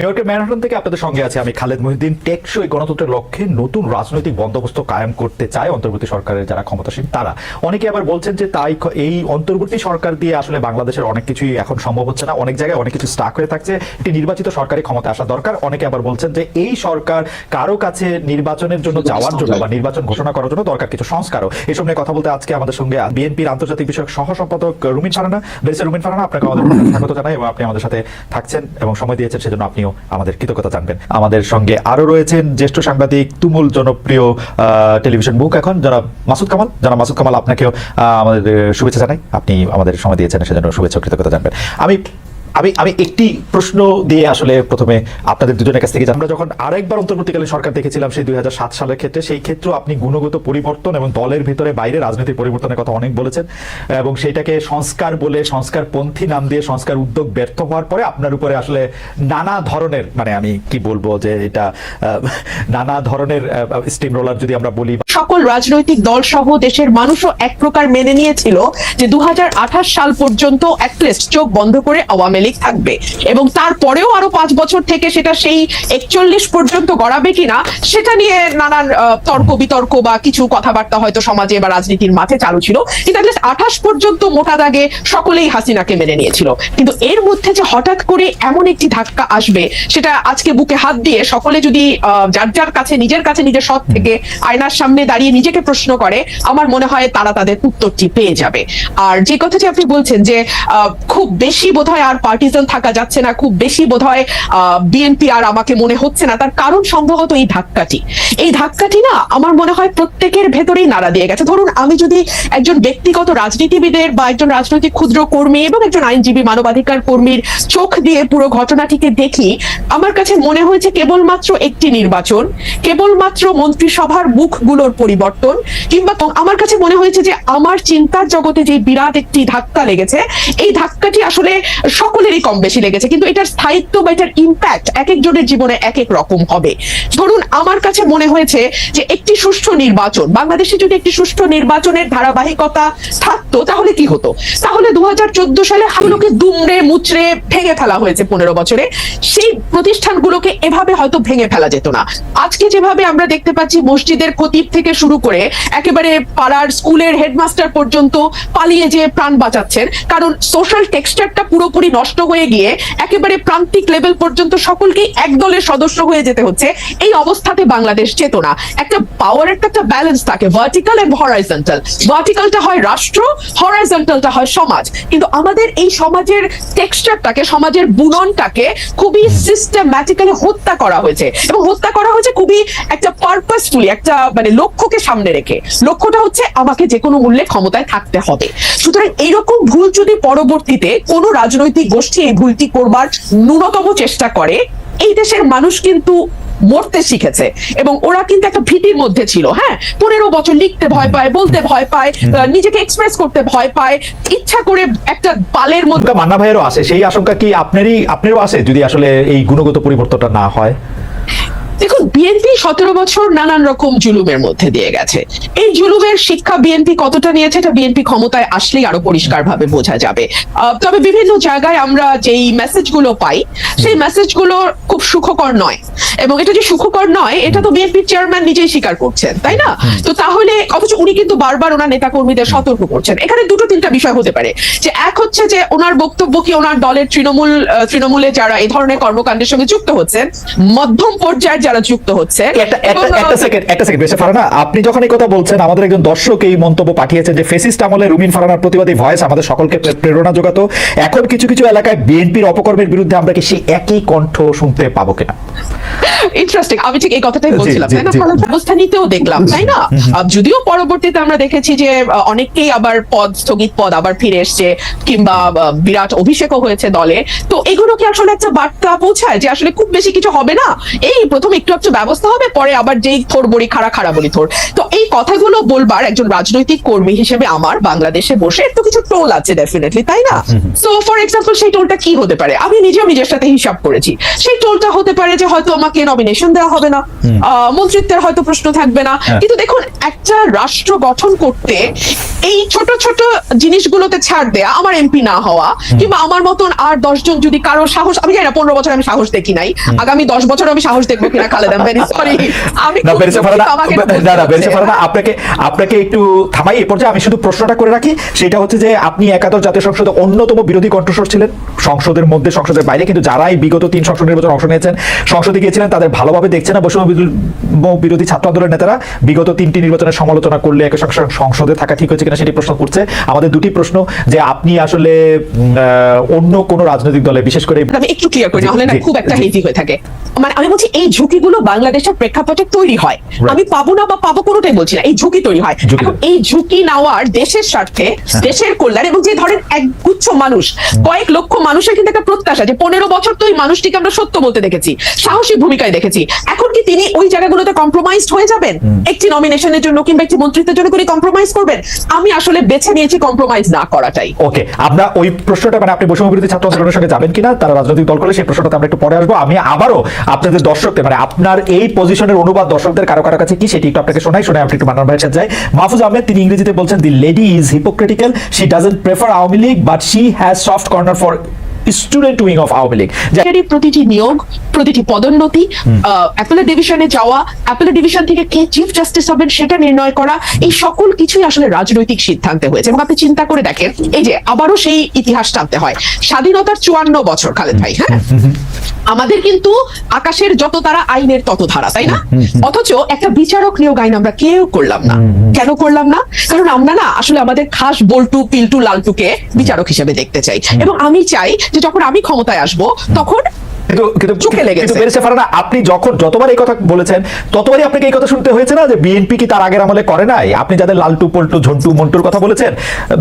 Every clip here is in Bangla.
নিউইয়র্কের ম্যানহাটন থেকে আপনাদের সঙ্গে আছে আমি খালেদ টেকসই গণতন্ত্রের লক্ষ্যে নতুন রাজনৈতিক বন্দোবস্ত কায়েম করতে চায় অন্তর্বর্তী সরকারের যারা ক্ষমতাসীন, তারা। অনেকে আবার বলছেন যে তাই এই অন্তর্বর্তী সরকার দিয়ে আসলে বাংলাদেশের অনেক কিছুই এখন সম্ভব হচ্ছে না। অনেক জায়গায় অনেক কিছু স্টাক হয়ে থাকছে। একটি নির্বাচিত সরকারি ক্ষমতা আসা দরকার। অনেকে আবার বলছেন যে এই সরকার কারও কাছে নির্বাচনের জন্য যাওয়ার জন্য বা নির্বাচন ঘোষণা করার জন্য দরকার কিছু সংস্কারও। এসব নিয়ে কথা বলতে আজকে আমাদের সঙ্গে বিএনপির আন্তর্জাতিক বিষয়ক সহ সম্পাদক রুমিন ফারানা। রুমিন ফারানা, আপনাকে আমাদের স্বাগত জানাই এবং আপনি আমাদের সাথে থাকছেন এবং সময় দিয়েছেন, সেজন্য আপনিও আমাদের কৃতজ্ঞতা জানবেন। আমাদের সঙ্গে আরও রয়েছেন জ্যেষ্ঠ সাংবাদিক, তুমুল জনপ্রিয় টেলিভিশন বুক এখন যারা মাসুদ কামাল। যারা মাসুদ কামাল, আপনাকেও আমাদের শুভেচ্ছা জানাই। আপনি আমাদের সময় দিয়েছেন, সেজন্য শুভেচ্ছা কৃতজ্ঞতা জানবেন। আমি আমি আমি একটি প্রশ্ন দিয়ে আসলে প্রথমে আপনাদের দুজনের কাছ থেকে আমরা যখন আরেকবার অন্তর্বর্তীকালীন সরকার দেখেছিলাম সেই দুই সালের ক্ষেত্রে, সেই ক্ষেত্রেও আপনি গুণগত পরিবর্তন এবং দলের ভিতরে বাইরে রাজনৈতিক পরিবর্তনের কথা অনেক বলেছেন এবং সেইটাকে সংস্কার বলে সংস্কার পন্থী নাম দিয়ে সংস্কার উদ্যোগ ব্যর্থ হওয়ার পরে আপনার উপরে আসলে নানা ধরনের মানে আমি কি বলব যে এটা নানা ধরনের স্টিম রোলার যদি আমরা বলি সকল রাজনৈতিক দল সহ দেশের মানুষও এক প্রকার মেনে নিয়েছিল যে দু হাজার আঠাশ সাল পর্যন্ত অ্যাটলিস্ট চোখ বন্ধ করে আওয়ামী লীগ থাকবে। এবং তারপরেও আরও পাঁচ বছর থেকে সেটা সেই একচল্লিশ পর্যন্ত গড়াবে কিনা, সেটা নিয়ে নানান তর্ক বিতর্ক বা কিছু কথাবার্তা হয়তো সমাজে বা রাজনীতির মাঠে চালু ছিল। কিন্তু আঠাশ পর্যন্ত মোটা দাগে সকলেই হাসিনাকে মেনে নিয়েছিল। কিন্তু এর মধ্যে যে হঠাৎ করে এমন একটি ধাক্কা আসবে, সেটা আজকে বুকে হাত দিয়ে সকলে যদি যার যার কাছে, নিজের কাছে, নিজের সৎ থেকে আয়নার সামনে দাঁড়িয়ে নিজেকে প্রশ্ন করে, আমার মনে হয় তারা তাদের উত্তরটি পেয়ে যাবে। আর যে কথাটি আপনি বলছেন যে খুব বেশি বোধহয় আর পার্টিজান থাকা যাচ্ছে না, খুব বেশি বোধহয় বিএনপি আর আমাকে মনে হচ্ছে না। তার কারণ সম্ভবত এই ধাক্কাটি। এই ধাক্কাটি না আমার মনে হয় প্রত্যেকের ভেতরেই নাড়া দিয়ে গেছে। ধরুন, আমি যদি একজন ব্যক্তিগত রাজনীতিবিদের বা একজন রাজনৈতিক ক্ষুদ্র কর্মী এবং একজন আইনজীবী, মানবাধিকার কর্মীর চোখ দিয়ে পুরো ঘটনাটিকে দেখি, আমার কাছে মনে হয়েছে কেবলমাত্র একটি নির্বাচন, কেবলমাত্র মন্ত্রিসভার মুখগুলোর পরিবর্তন, কিংবা আমার কাছে মনে হয়েছে যে আমার চিন্তার জগতে যে বিরাট একটি ধাক্কা লেগেছে, এই ধাক্কাটি আসলে সকলেরই কম বেশি লেগেছে, কিন্তু এটার স্থায়িত্ব বা এটার ইম্প্যাক্ট এক একজনের জীবনে এক এক রকম হবে। ধরুন, আমার কাছে মনে হয়েছে যে একটি সুষ্ঠু নির্বাচন, বাংলাদেশে যদি একটি সুষ্ঠু নির্বাচনের ধারাবাহিকতা থাকতো তাহলে কি হতো? তাহলে দু হাজার চোদ্দ সালে হাগুলোকে দুমড়ে মুচড়ে ভেঙে ফেলা হয়েছে পনেরো বছরে। সেই প্রতিষ্ঠানগুলোকে এভাবে হয়তো ভেঙে ফেলা যেত না। আজকে যেভাবে আমরা দেখতে পাচ্ছি, মসজিদের খতিব থেকে শুরু করে একেবারে পাড়ার স্কুলের হেডমাস্টার পর্যন্ত পালিয়ে যে প্রাণ বাঁচাচ্ছেন। কারণ সোশ্যাল টেক্সচারটা পুরোপুরি নষ্ট হয়ে গিয়ে একেবারে প্রান্তিক লেভেল পর্যন্ত সকলকেই এক দলের সদস্য হয়ে যেতে হচ্ছে। এই অবস্থাতে বাংলাদেশ যেত না একটা পাওয়ারের তো একটা ব্যালেন্স থাকে ভার্টিক্যাল এন্ড হরাইজন্টাল ভার্টিক্যালটা হয় রাষ্ট্র হরাইজন্টালটা হয় সমাজ। কিন্তু আমাদের এই সমাজের টেক্সচারটাকে সমাজের বুননটাকে খুবই সিস্টেম্যাটিক্যালি হত্যা করা হয়েছে। এবং হত্যা করা হয়েছে খুবই একটা পারপাসফুলি একটা মানে লক্ষ্যকে সামনে রেখে। লক্ষ্যটা হচ্ছে আমাকে যে কোনো মূল্যে ক্ষমতায় থাকতে হবে। সুতরাং এইরকম ভুল যদি পরবর্তীতে কোনো রাজনৈতিক গোষ্ঠী এই ভুলটি করবার ন্যূনতম চেষ্টা করে এই দেশের মানুষ কিন্তু মরতে শিখেছে এবং ওরা কিন্তু একটা ভীতির মধ্যে ছিল হ্যাঁ? পনেরো বছর লিখতে ভয় পায় বলতে ভয় পায় নিজেকে এক্সপ্রেস করতে ভয় পায় ইচ্ছা করে একটা পালের মধ্যে মান্না ভাইয়েরও আসে সেই আশঙ্কা কি আপনারই আপনারও আসে যদি আসলে এই গুণগত পরিবর্তনটা না হয়? দেখুন বিএনপি সতেরো বছর নানান রকম জুলুমের মধ্যে দিয়ে গেছে। এই জুলুমের শিক্ষা বিএনপি কতটা নিয়েছে এটা বিএনপি ক্ষমতায় আসলেই আরও পরিষ্কার ভাবে বোঝা যাবে। তবে বিভিন্ন জায়গায় আমরা যেই মেসেজগুলো পাই সেই মেসেজগুলো খুব সুখকর নয়। এবং এটা যে সুখকর নয় এটা তো বিএনপির চেয়ারম্যান নিজেই স্বীকার করছেন তাই না? তো তাহলে অথচ উনি কিন্তু বারবার ওনার নেতা কর্মীদের সতর্ক করছেন। এখানে দুটো তিনটা বিষয় হতে পারে। যে এক হচ্ছে যে ওনার বক্তব্য কি ওনার দলের তৃণমূল তৃণমূলে যারা এই ধরনের কর্মকাণ্ডের সঙ্গে যুক্ত হচ্ছেন মধ্যম পর্যায়ের যারা যুক্ত হচ্ছে। একটা একটা এবং, আহ, একটা সেকেন্ড একটা সেকেন্ড বেশি ফারানা আপনি যখন এই কথা বলছেন আমাদের একজন দর্শক এই মন্তব্য পাঠিয়েছেন যে ফেসিস্ট আমলে রুমিন ফারানার প্রতিবাদী ভয়েস আমাদের সকলকে প্রেরণা যোগাতো। এখন কিছু কিছু এলাকায় বিএনপির অপকর্মের বিরুদ্ধে আমরা কি সেই একই কণ্ঠ শুনতে পাবো কিনা? ইন্টারেস্টিং আমি ঠিক এই কথাটাই বলছিলাম তাই না। ব্যবস্থা নিতেও দেখলাম তাই না? যদিও পরবর্তীতে আমরা দেখেছি যে আহ, অনেককেই আবার পদ স্থগিত পদ আবার ফিরে এসছে কিংবা বিরাট অভিষেকও হয়েছে দলে। তো এগুলো কি আসলে একটা বার্তা পৌঁছায় যে আসলে খুব বেশি কিছু হবে না? এই প্রথম একটু একটু ব্যবস্থা হবে পরে আবার যেই থোর বড়ি খাড়া খাড়া বলি থোর। তো এই কথাগুলো বলবার একজন রাজনৈতিক কর্মী হিসেবে আমার বাংলাদেশে বসে একটু কিছু টোল আছে ডেফিনেটলি তাই না? সো ফর এক্সাম্পল সেই টোলটা কি হতে পারে? আমি নিজেও নিজের সাথে হিসাব করেছি। সেই টোলটা হতে পারে যে হয়তো আমাকে নমিনেশন দেওয়া হবে না। মন্ত্রিত্বের হয়তো প্রশ্ন থাকবে না। হ্যাঁ। কিন্তু দেখুন একটা রাষ্ট্র গঠন করতে এই ছোট ছোট জিনিসগুলোতে ছাড় দেয়া আমার এমপি না হওয়া কিংবা আমার মতন আর দশজন যদি কারও সাহস আমি জানি না পনেরো বছর আমি সাহস দেখি নাই। আগামী দশ বছর আমি সাহস দেখব কিনা খালেদা ভেরি সরি আমি না খুব বেরেসে ফারানা দুঃখিত, আমাকে এটা বলতে না না বেরেসে হচ্ছে। আপনাকে আপনাকে একটু থামাই এ পর্যায়ে আমি শুধু প্রশ্নটা করে রাখি সেটা হচ্ছে যে আপনি একাদশ জাতীয় সংসদে অন্যতম বিরোধী কণ্ঠস্বর ছিলেন। সংসদের মধ্যে সংসদের বাইরে কিন্তু যারাই বিগত তিন সংসদ নির্বাচন অংশ নিয়েছেন সংসদে গিয়েছিলেন তাদের ভালোভাবে দেখছে না বৈষম্য বিরোধী ছাত্র আন্দোলনের নেতারা। বিগত তিনটি নির্বাচনের সমালোচনা করলে একই সংসদে থাকা ঠিক হয়েছে কিনা সেটি প্রশ্ন করছে আমাদের দুটি প্রশ্ন যে আপনি আসলে অন্য কোনো রাজনৈতিক দলে বিশেষ করে আমি একটু ক্লিয়ার করি নাহলে না খুব একটা। হেজি হয়ে থাকে। মানে আমি বলছি এই ঝুঁকিগুলো বাংলাদেশের প্রেক্ষাপটে তৈরি হয়। আমি পাবো না বা পাবো কোনোটাই বলছি না এই ঝুঁকি তৈরি হয়। এই ঝুঁকি নেওয়ার দেশের স্বার্থে দেশের কল্যাণ এবং যে ধরেন এক গুচ্ছ মানুষ কয়েক লক্ষ মানুষের কিন্তু একটা প্রত্যাশা যে পনেরো বছর তো ওই মানুষটিকে আমরা সত্য বলতে দেখেছি সাহসী ভূমিকায় দেখেছি। এখন কি তিনি ওই জায়গাগুলোতে কম্প্রোমাইজ হয়ে যাবেন? একটি নমিনেশনের জন্য কিংবা একটি মন্ত্রিত্বের জন্য করে কম্প্রোমাইজ করবেন? আমি আসলে বেছে নিয়েছি কম্প্রোমাইজ না করাটাই। ওকে আমরা ওই প্রশ্নটা মানে আপনি বৈষম্য বিরোধী ছাত্র আন্দোলনের সঙ্গে যাবেন কিনা তারা রাজনৈতিক দল করলে সেই প্রশ্নটা আমরা একটু পরে আসব। আমি আবারও আপনাদের দর্শকদের মানে আপনার এই পজিশনের অনুবাদ দর্শকদের কারও কারও কাছে কি? সেটি একটু আপনাকে শোনাই শোনাই আপনি একটু মান্নান ভাইয়ের সাথে যাই। মাহফুজ আহমেদ, তিনি ইংরেজিতে বলছেন the lady is hypocritical she doesn't prefer Awami League but she has soft corner for student wing of Awami League. প্রতিটি নিয়োগ প্রতিটি পদোন্নতি অ্যাপেলের ডিভিশনে যাওয়া অ্যাপেলের ডিভিশন থেকে কে চিফ জাস্টিস হবেন সেটা নির্ণয় করা এই সকল কিছুই আসলে রাজনৈতিক সিদ্ধান্তে হয়েছে। এবং আপনি চিন্তা করে দেখেন এই যে আবারও সেই ইতিহাস টানতে হয়। স্বাধীনতার চুয়ান্ন বছর খালেদ ভাই হ্যাঁ? আমাদের কিন্তু আকাশের যত তারা আইনের তত ধারা তাই না? অথচ একটা বিচারক নিয়োগ আইন আমরা কেউ করলাম না। কেন করলাম না? কারণ আমরা না আসলে আমাদের খাস বল্টু পিল্টু লালটুকে বিচারক হিসেবে দেখতে চাই। এবং আমি চাই যে যখন আমি ক্ষমতায় আসব তখন কিন্তু কিন্তু চোখে লেগেছে। বেরেছে ফারানা আপনি যখন যতবার এই কথা বলেছেন ততবারই আপনাকে এই কথা শুনতে হয়েছে না যে বিএনপি কি তার আগের আমলে করে নাই আপনি যাদের লালটু পল্টু ঝন্টু মন্টুর কথা বলেছেন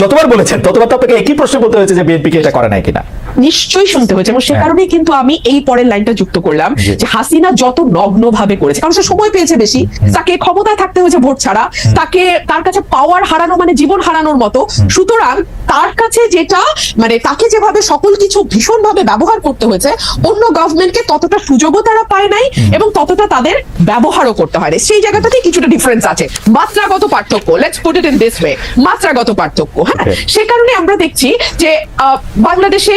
যতবার বলেছেন ততবার তো আপনাকে একই প্রশ্ন বলতে হয়েছে যে বিএনপি কি এটা করে নাই কিনা নিশ্চয়ই শুনতে হয়েছে এবং সে হ্যাঁ। কারণেই কিন্তু আমি এই পরের লাইনটা যুক্ত করলাম যে হাসিনা যত নগ্ন ভাবে করেছে কারণ সে সময় পেয়েছে বেশি। তাকে ক্ষমতায় থাকতে হয়েছে ভোট ছাড়া। তাকে তার কাছে পাওয়ার হারানো মানে জীবন হারানোর মতো। সুতরাং তার কাছে যেটা মানে তাকে যেভাবে সকল কিছু ভীষণ ভাবে ব্যবহার করতে হয়েছে অন্য গভর্নমেন্টকে ততটা সুযোগও তারা পায় নাই এবং ততটা তাদের ব্যবহারও করতে হয় সেই জায়গাটাতে কিছুটা ডিফারেন্স আছে। মাত্রাগত পার্থক্য let's put it in this way মাত্রাগত পার্থক্য হ্যাঁ? সে কারণে আমরা দেখছি যে আহ, বাংলাদেশে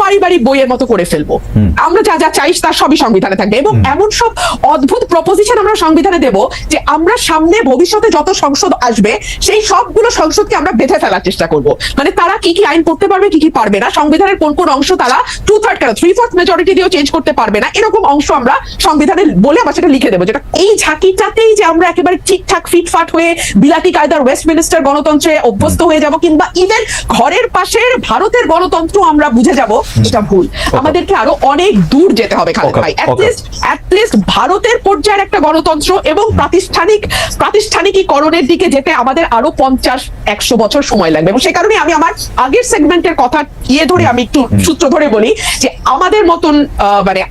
পারিবারিক বইয়ের মতো করে ফেলব। আমরা যা যা চাই তার সবই সংবিধানে থাকবে এবং এমন সব অদ্ভুত প্রপোজিশন আমরা সংবিধানে দেব যে আমরা সামনে ভবিষ্যতে যত সংসদ আসবে সেই সবগুলো সংসদকে আমরা বেঁধে ফেলার চেষ্টা করব। মানে তারা কি কি আইন করতে পারবে কি কি পারবে না সংবিধানের কোন কোন অংশ তারা টু থার্ড কেন থ্রি ফোর্থ মেজরিটি দিয়েও চেঞ্জ করতে পারবে না এরকম অংশ আমরা সংবিধানে বলে আমরা সেটা লিখে দেবো যেটা এই ঝাঁকিটাতেই যে আমরা একেবারে ঠিকঠাক ফিটফাট হয়ে বিলাতি কায়দার ওয়েস্টমিনিস্টার গণতন্ত্রে অভ্যস্ত হয়ে যাব কিংবা ইভেন ঘরের পাশের ভারতের গণতন্ত্র আমরা বুঝে যাব এটা ভুল। আমাদেরকে আরও অনেক দূর যেতে হবে খালেদ ভাই। অ্যাটলিস্ট ভারতের পর্যায়ের একটা গণতন্ত্র এবং প্রাতিষ্ঠানিক প্রাতিষ্ঠানিকীকরণের দিকে যেতে আমাদের আরও পঞ্চাশ একশো বছর সময় লাগবে। এবং সে কারণে আমি আমার আগের সেগমেন্টের কথা ইয়ে ধরে আমি একটু সূত্র ধরে বলি যে আমাদের মতন আহ, মানে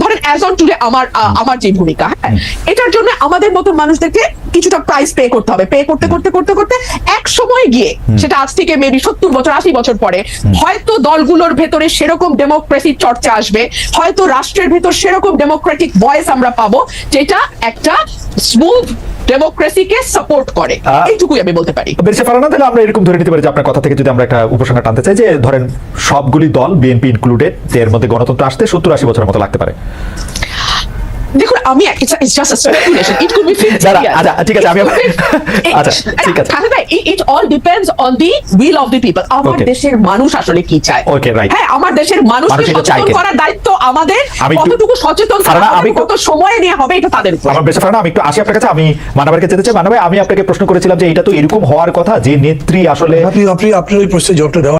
ধরেন অ্যাজ অন টুডে আমার আমার যে ভূমিকা হ্যাঁ? এটার জন্য আমাদের মতো মানুষদেরকে কিছুটা প্রাইস পে করতে হবে। পে করতে করতে করতে করতে এক সময় গিয়ে সেটা আজ থেকে মেবি সত্তর বছর আশি বছর পরে হয়তো দলগুলোর ভেতরে সেরকম ডেমোক্রেসির চর্চা আসবে হয়তো রাষ্ট্রের ভেতর সেরকম ডেমোক্রেটিক ভয়েস আমরা পাবো যেটা একটা স্মুথ ডেমোক্রেসিকে সাপোর্ট করে। এইটুকুই আমি বলতে পারি। বেরসে ফারানা তাহলে আমরা এরকম ধরে নিতে পারি যে আপনার কথা থেকে যদি আমরা একটা উপসংহার টানতে চাই যে ধরেন সবগুলি দল বিএনপি ইনক্লুডেড এর মধ্যে গণতন্ত্র আসতে সত্তর আশি বছরের মতো লাগতে পারে। দেখুন আমি it's just speculation it could be আচ্ছা, ঠিক আছে, আমি আচ্ছা, ঠিক আছে। It all depends on the will of the people আমার দেশের মানুষ আসলে কি চায়? Okay, right. হ্যাঁ আমার দেশের মানুষকে সচেতন করার দায়িত্ব আমাদের। কতটুকু সচেতন আমি কত সময় নিয়ে হবে এটা তাদের উপর। আমার বেশি আমি একটু আসি আপনার কাছে আমি মানবারকে যেতে চাই। মানবাই আমি আপনাকে প্রশ্ন করেছিলাম যে এটা তো এরকম হওয়ার কথা যে নেত্রী আসলে আপনি আপনি আপনার এই প্রশ্নের জবাবটা দেওয়া